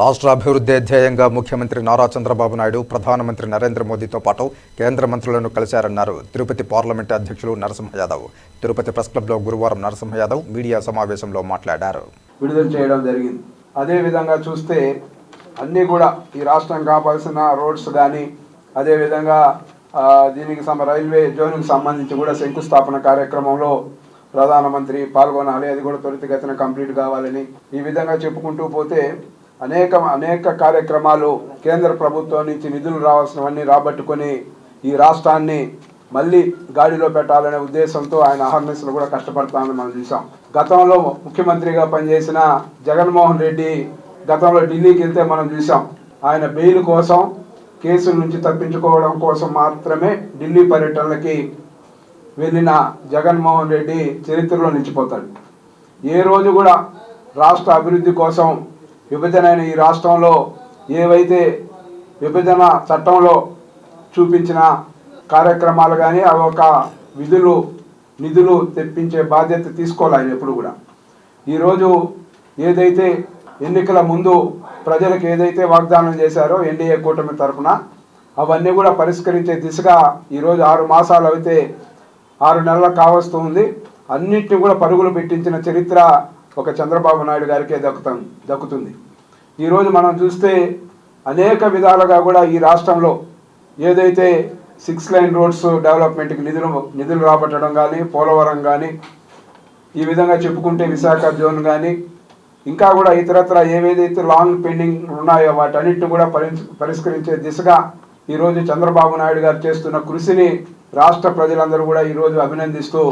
రాష్ట్ర అభివృద్ధి ధ్యేయంగా ముఖ్యమంత్రి నారా చంద్రబాబు నాయుడు ప్రధానమంత్రి నరేంద్ర మోదీతో పాటు కేంద్ర మంత్రులను కలిశారన్నారు. తిరుపతి పార్లమెంటు అధ్యక్షులు నరసింహ యాదవ్. తిరుపతి ప్రెస్ క్లబ్లో గురువారం నరసింహ యాదవ్ మీడియా సమావేశంలో మాట్లాడారు. విడుదల చేయడం జరిగింది. అదే విధంగా చూస్తే అన్నీ కూడా ఈ రాష్ట్రం కావాల్సిన రోడ్స్ కానీ అదేవిధంగా దీనికి సమ రైల్వే జోన్కి సంబంధించి కూడా శంకుస్థాపన కార్యక్రమంలో ప్రధానమంత్రి పాల్గొనాలి. అది కూడా త్వరితగతిన కంప్లీట్ కావాలని ఈ విధంగా చెప్పుకుంటూ పోతే అనేక అనేక కార్యక్రమాలు కేంద్ర ప్రభుత్వం నుంచి నిధులు రావాల్సినవన్నీ రాబట్టుకొని ఈ రాష్ట్రాన్ని మళ్ళీ గాడిలో పెట్టాలనే ఉద్దేశంతో ఆయన అహర్నిశలు కూడా కష్టపడతామని మనం చూసాం గతంలో ముఖ్యమంత్రిగా పనిచేసిన జగన్మోహన్ రెడ్డి గతంలో ఢిల్లీకి వెళ్తే మనం చూసాం ఆయన బెయిల్ కోసం కేసుల నుంచి తప్పించుకోవడం కోసం మాత్రమే ఢిల్లీ పర్యటనలకి వెళ్ళిన జగన్మోహన్ రెడ్డి చరిత్రలో నిలిచిపోతాడు. ఏ రోజు కూడా రాష్ట్ర అభివృద్ధి కోసం విభజన ఈ రాష్ట్రంలో ఏవైతే విభజన చట్టంలో చూపించిన కార్యక్రమాలు కానీ అవి ఒక విధులు నిధులు తెప్పించే బాధ్యత తీసుకోవాలి ఆయన ఎప్పుడు కూడా. ఈరోజు ఏదైతే ఎన్నికల ముందు ప్రజలకు ఏదైతే వాగ్దానం చేశారో ఎన్డీఏ కూటమి తరఫున అవన్నీ కూడా పరిష్కరించే దిశగా ఈరోజు ఆరు మాసాలు అయితే ఆరు నెలలు కావస్తుంది అన్నింటినీ కూడా పరుగులు పెట్టించిన చరిత్ర ఒక చంద్రబాబు నాయుడు గారికే దక్కుతాం దక్కుతుంది. ఈరోజు మనం చూస్తే అనేక విధాలుగా కూడా ఈ రాష్ట్రంలో ఏదైతే సిక్స్ లైన్ రోడ్స్ డెవలప్మెంట్కి నిధులు నిధులు రాబట్టడం కానీ పోలవరం కానీ ఈ విధంగా చెప్పుకుంటే విశాఖ జోన్ కానీ ఇంకా కూడా ఇతరత్ర ఏవేదైతే లాంగ్ పెండింగ్ ఉన్నాయో వాటన్నిటిని కూడా పరిష్కరించే దిశగా ఈరోజు చంద్రబాబు నాయుడు గారు చేస్తున్న కృషిని రాష్ట్ర ప్రజలందరూ కూడా ఈరోజు అభినందిస్తూ